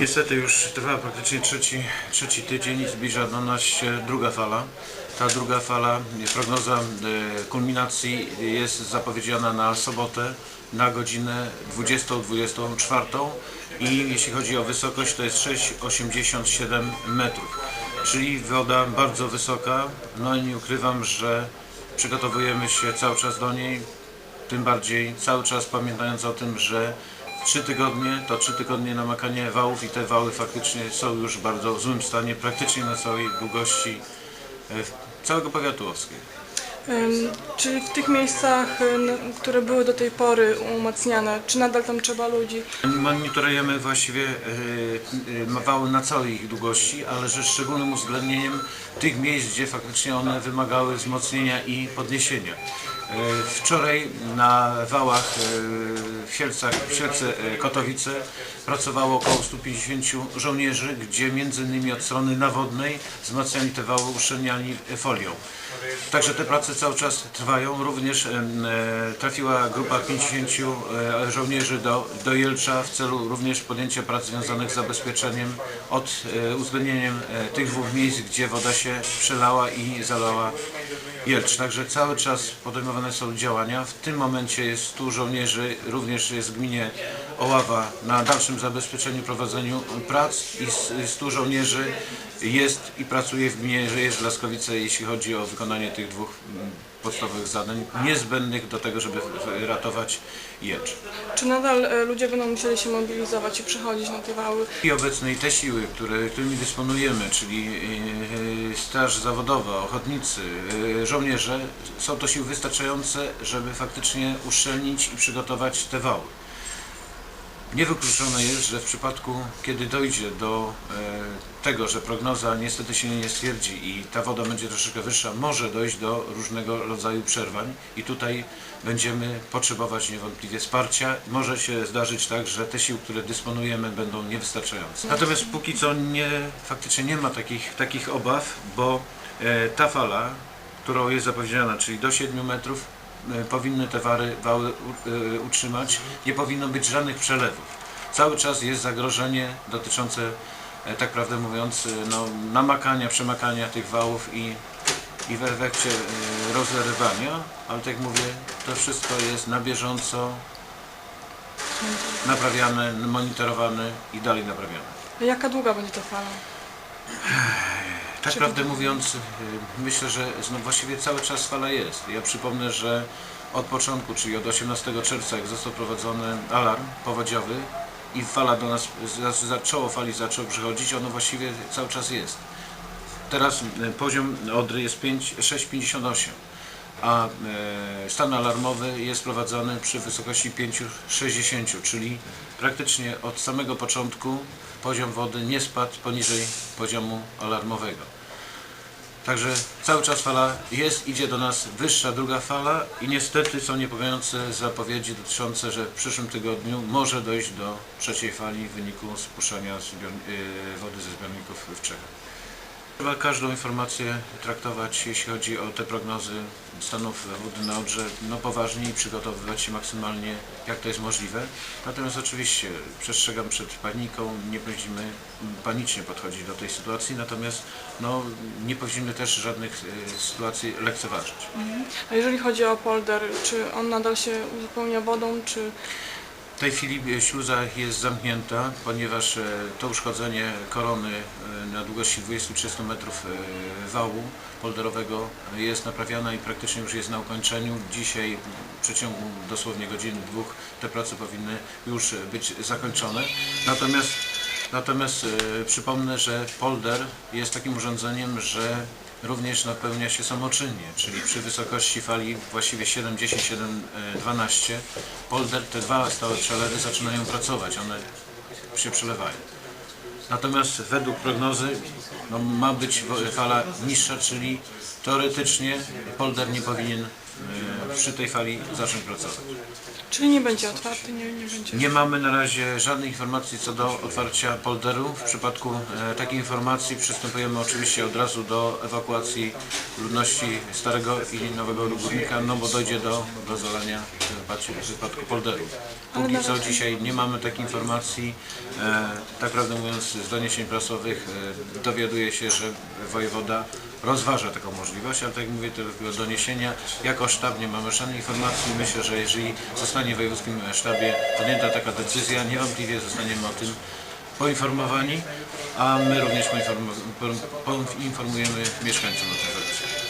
Niestety już trwa praktycznie trzeci, trzeci tydzień i zbliża do nas się druga fala. Ta druga fala, prognoza e, kulminacji jest zapowiedziana na sobotę na godzinę 20-24 i jeśli chodzi o wysokość to jest 6,87 metrów, czyli woda bardzo wysoka, no i nie ukrywam, że przygotowujemy się cały czas do niej, tym bardziej cały czas pamiętając o tym, że trzy tygodnie to trzy tygodnie namakania wałów i te wały faktycznie są już w bardzo złym stanie, praktycznie na całej długości e, całego powiatu łowskiego. Ym, Czy w tych miejscach, n- które były do tej pory umacniane, czy nadal tam trzeba ludzi? Monitorujemy właściwie e, e, wały na całej ich długości, ale że szczególnym uwzględnieniem tych miejsc, gdzie faktycznie one wymagały wzmocnienia i podniesienia. E, Wczoraj na wałach e, w Sielcach, w Sielce e, Kotowice pracowało około 150 żołnierzy, gdzie między innymi od strony nawodnej wzmacniali te wały, uszczelniali folią. Także te prace cały czas trwają. Również trafiła grupa 50 e, żołnierzy do, do Jelcza w celu również podjęcia prac związanych z zabezpieczeniem od uwzględnieniem tych dwóch miejsc, gdzie woda się przelała i zalała Jelcz. Także cały czas podejmowane są działania. W tym momencie jest 100 żołnierzy, również jest w gminie Oława na dalszym zabezpieczeniu, prowadzeniu prac i s- 100 żołnierzy jest i pracuje w gminie Jeż Laskowice, jeśli chodzi o wykonanie tych dwóch mm, podstawowych zadań niezbędnych do tego, żeby ratować Jelcz. Czy nadal y, ludzie będą musieli się mobilizować i przychodzić na te wały? I obecnej te siły, które, którymi dysponujemy, czyli e, Straż Zawodowa, ochotnicy, e, żołnierze, są to siły wystarczające, żeby faktycznie uszczelnić i przygotować te wały. Niewykluczone jest, że w przypadku, kiedy dojdzie do e, tego, że prognoza niestety się nie stwierdzi i ta woda będzie troszeczkę wyższa, może dojść do różnego rodzaju przerwań i tutaj będziemy potrzebować niewątpliwie wsparcia. Może się zdarzyć tak, że te siły, które dysponujemy będą niewystarczające. Natomiast póki co nie, faktycznie nie ma takich, takich obaw, bo e, ta fala, którą jest zapowiedziana, czyli do 7 metrów, powinny te wary, wały e, utrzymać. Nie powinno być żadnych przelewów. Cały czas jest zagrożenie dotyczące, e, tak prawdę mówiąc, e, no, namakania, przemakania tych wałów i, i w efekcie e, rozlerywania, ale tak jak mówię, to wszystko jest na bieżąco naprawiane, monitorowane i dalej naprawiane. A Jaka długa będzie ta fala? Tak prawdę mówiąc, y, myślę, że no właściwie cały czas fala jest. Ja przypomnę, że od początku, czyli od 18 czerwca, jak został prowadzony alarm powodziowy i fala do nas, za- zaczęło fali zaczął przychodzić, ono właściwie cały czas jest. Teraz y, poziom Odry jest 5 6,58, a e, stan alarmowy jest prowadzony przy wysokości 5,60, czyli praktycznie od samego początku poziom wody nie spadł poniżej poziomu alarmowego. Także cały czas fala jest, idzie do nas wyższa druga fala i niestety są niepokojące zapowiedzi dotyczące, że w przyszłym tygodniu może dojść do trzeciej fali w wyniku spuszczania y, wody ze zbiorników w Czechach. Trzeba każdą informację traktować, jeśli chodzi o te prognozy stanów wody na Odrze, no poważnie i przygotowywać się maksymalnie, jak to jest możliwe. Natomiast oczywiście przestrzegam przed paniką, nie powinniśmy panicznie podchodzić do tej sytuacji, natomiast no, nie powinniśmy też żadnych e, sytuacji lekceważyć. A jeżeli chodzi o polder, czy on nadal się uzupełnia wodą, czy tej chwili śluza jest zamknięta, ponieważ e, to uszkodzenie korony e, na długości 20-30 metrów e, wału polderowego jest naprawiana i praktycznie już jest na ukończeniu. Dzisiaj w przeciągu dosłownie godziny, dwóch te prace powinny już być zakończone. Natomiast Natomiast przypomnę, że polder jest takim urządzeniem, że również napełnia się samoczynnie, czyli przy wysokości fali właściwie 7, 10, 7, e, 12 polder, te dwa stałe przelewy zaczynają pracować, one się przelewają. Natomiast według prognozy no, ma być fala niższa, czyli teoretycznie polder nie powinien przy tej fali zacząć pracować. Czyli nie będzie otwarty, nie, nie będzie. Nie mamy na razie żadnej informacji co do otwarcia polderu. W przypadku e, takiej informacji przystępujemy oczywiście od razu do ewakuacji ludności Starego i Nowego Lubudnika, no bo dojdzie do, do zalania w wypadku, wypadku polderu. Póki co dzisiaj nie mamy takiej informacji. E, tak prawdę mówiąc z doniesień prasowych e, dowiaduje się, że wojewoda rozważa taką możliwość, ale tak jak mówię, to tylko doniesienia. Jako sztab nie mamy żadnej informacji. Myślę, że jeżeli zostanie w wojewódzkim sztabie podjęta taka decyzja, niewątpliwie zostaniemy o tym poinformowani, a my również poinformu- poinformujemy mieszkańców o tym fakcie.